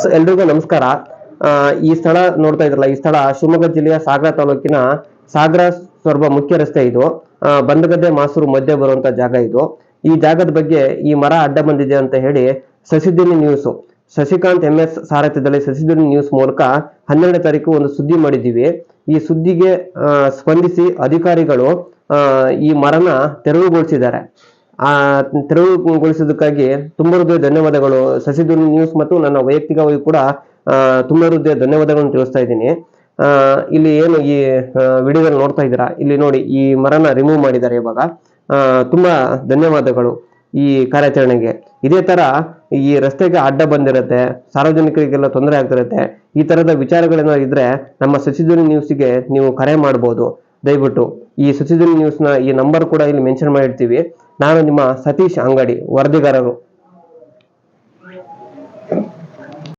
So ಎಲ್ರಿಗೂ ನಮಸ್ಕಾರ. ಈ ಸ್ಥಳ ನೋಡ್ತಾ ಇದ್ರಲ್ಲ, ಈ ಸ್ಥಳ ಶಿವಮೊಗ್ಗ ಜಿಲ್ಲೆಯ ಸಾಗರ ತಾಲೂಕಿನ ಸಾಗರ ಸ್ವರ್ಭ ಮುಖ್ಯ ರಸ್ತೆ ಇದು. ಬಂದಗದ್ದೆ ಮಾಸೂರು ಮಧ್ಯೆ ಬರುವಂತ ಜಾಗ ಇದು. ಈ ಜಾಗದ ಬಗ್ಗೆ ಈ ಮರ ಅಡ್ಡ ಬಂದಿದೆ ಅಂತ ಹೇಳಿ Sasidini news Shashikanth M S ಸಾರಥ್ಯದಲ್ಲಿ Sasidini news ಮೂಲಕ ಹನ್ನೆರಡನೇ ತಾರೀಕು ಒಂದು ಸುದ್ದಿ ಮಾಡಿದ್ದೀವಿ. ಈ ಸುದ್ದಿಗೆ ಸ್ಪಂದಿಸಿ ಅಧಿಕಾರಿಗಳು ಈ ಮರನ ತೆರವುಗೊಳಿಸಿದ್ದಾರೆ. ಆ ತೆರವುಗೊಳಿಸುವುದಕ್ಕಾಗಿ ತುಂಬ ಹೃದಯ ಧನ್ಯವಾದಗಳು. ಸಸಿಧುನಿ ನ್ಯೂಸ್ ಮತ್ತು ನನ್ನ ವೈಯಕ್ತಿಕವಾಗಿ ಕೂಡ ತುಂಬ ಹೃದಯ ಧನ್ಯವಾದಗಳನ್ನು ತಿಳಿಸ್ತಾ ಇದ್ದೀನಿ. ಇಲ್ಲಿ ಏನು ಈ ವಿಡಿಯೋದಲ್ಲಿ ನೋಡ್ತಾ ಇದ್ದೀರಾ? ಇಲ್ಲಿ ನೋಡಿ, ಈ ಮರನ ರಿಮೂವ್ ಮಾಡಿದ್ದಾರೆ ಇವಾಗ. ತುಂಬ ಧನ್ಯವಾದಗಳು ಈ ಕಾರ್ಯಾಚರಣೆಗೆ. ಇದೇ ತರ ಈ ರಸ್ತೆಗೆ ಅಡ್ಡ ಬಂದಿರುತ್ತೆ, ಸಾರ್ವಜನಿಕರಿಗೆಲ್ಲ ತೊಂದರೆ ಆಗ್ತಿರುತ್ತೆ. ಈ ತರದ ವಿಚಾರಗಳೇನಾದ್ರು ಇದ್ರೆ ನಮ್ಮ ಶಶಿಧುನಿ ನ್ಯೂಸ್ಗೆ ನೀವು ಕರೆ ಮಾಡ್ಬೋದು. ದಯವಿಟ್ಟು. ಈ ಸುದೀಜಿನ ನ್ಯೂಸ್ನ ಈ ನಂಬರ್ ಕೂಡ ಇಲ್ಲಿ ಮೆನ್ಷನ್ ಮಾಡಿರ್ತೀವಿ. ನಾನು ನಿಮ್ಮ ಸತೀಶ್ ಅಂಗಡಿ, ವರದಿಗಾರರು.